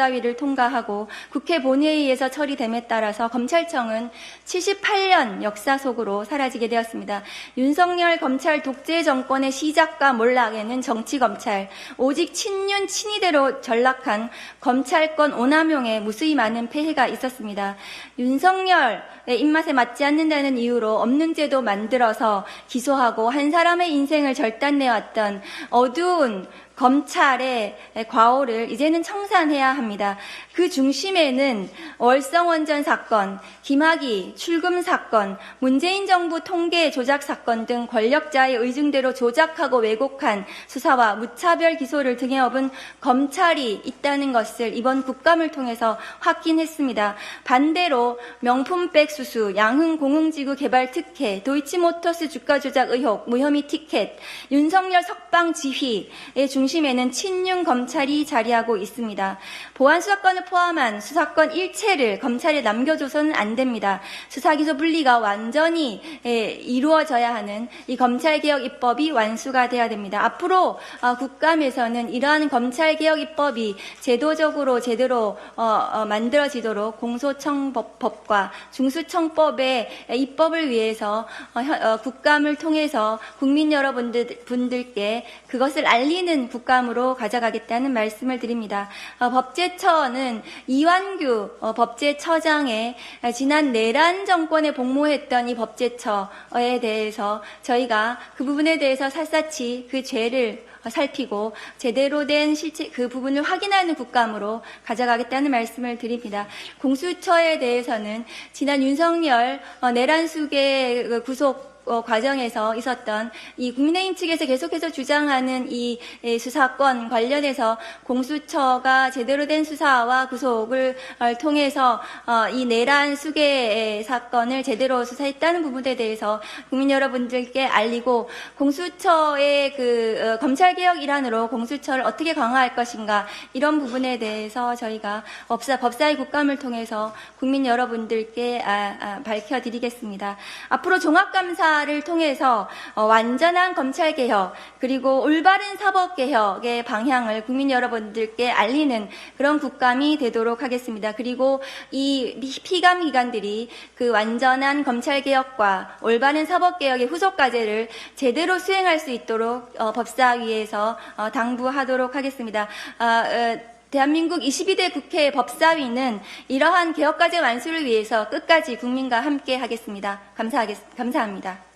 법사위를 통과하고 국회 본회의에서 처리됨에 따라서 검찰청은 78년 역사 속으로 사라지게 되었습니다. 윤석열 검찰 독재 정권의 시작과 몰락에는 정치 검찰, 오직 친윤 친이대로 전락한 검찰권 오남용에 무수히 많은 폐해가 있었습니다. 윤석열의 입맛에 맞지 않는다는 이유로 없는 제도 만들어서 기소하고 한 사람의 인생을 절단내왔던 어두운 검찰의 과오를 이제는 청산해야 합니다. 그 중심에는 월성원전 사건, 김학의 출금 사건, 문재인 정부 통계 조작 사건 등 권력자의 의중대로 조작하고 왜곡한 수사와 무차별 기소를 등에 업은 검찰이 있다는 것을 이번 국감을 통해서 확인했습니다. 반대로 명품백 수수, 양흥 공흥지구 개발 특혜, 도이치모터스 주가 조작 의혹, 무혐의 티켓, 윤석열 석방 지휘의 중심 에는 친윤 검찰이 자리하고 있습니다. 보안 수사권을 포함한 수사권 일체를 검찰에 남겨줘서는 안 됩니다. 수사기소 분리가 완전히 에, 이루어져야 하는 이 검찰개혁 입법이 완수가 돼야 됩니다. 앞으로 어, 국감에서는 이러한 검찰개혁 입법이 제도적으로 제대로 어, 어, 만들어지도록 공소청법과 중수청법의 입법을 위해서 국감을 통해서 국민 여러분들 분들께 그것을 알리는 국 감으로 가져가겠다는 말씀을 드립니다. 어, 법제처는 이완규 어, 법제처장의 어, 지난 내란 정권에 복무했던 이 법제처에 대해서 저희가 그 부분에 대해서 샅샅이 그 죄를 살피고 제대로 된 실체 그 부분을 확인하는 국감으로 가져가겠다는 말씀을 드립니다. 공수처에 대해서는 지난 윤석열 어, 내란 수계 그 구속 어, 과정에서 있었던 이 국민의힘 측에서 계속해서 주장하는 이 예, 수사권 관련해서 공수처가 제대로 된 수사와 구속을 어, 통해서 어, 이 내란 수계 사건을 제대로 수사했다는 부분에 대해서 국민 여러분들께 알리고 공수처의 그 어, 검찰 개혁 일환으로 공수처를 어떻게 강화할 것인가 이런 부분에 대해서 저희가 법사 법사위 국감을 통해서 국민 여러분들께 아, 아, 밝혀드리겠습니다. 앞으로 종합감사 를 통해서 어, 완전한 검찰개혁 그리고 올바른 사법개혁의 방향을 국민 여러분들께 알리는 그런 국감이 되도록 하겠습니다. 그리고 이 피감 기관들이 그 완전한 검찰개혁과 올바른 사법개혁의 후속 과제를 제대로 수행할 수 있도록 어, 법사위에서 어, 당부하도록 하겠습니다. 아, 어, 대한민국 22대 국회 법사위는 이러한 개혁과제 완수를 위해서 끝까지 국민과 함께 하겠습니다. 감사하겠, 감사합니다.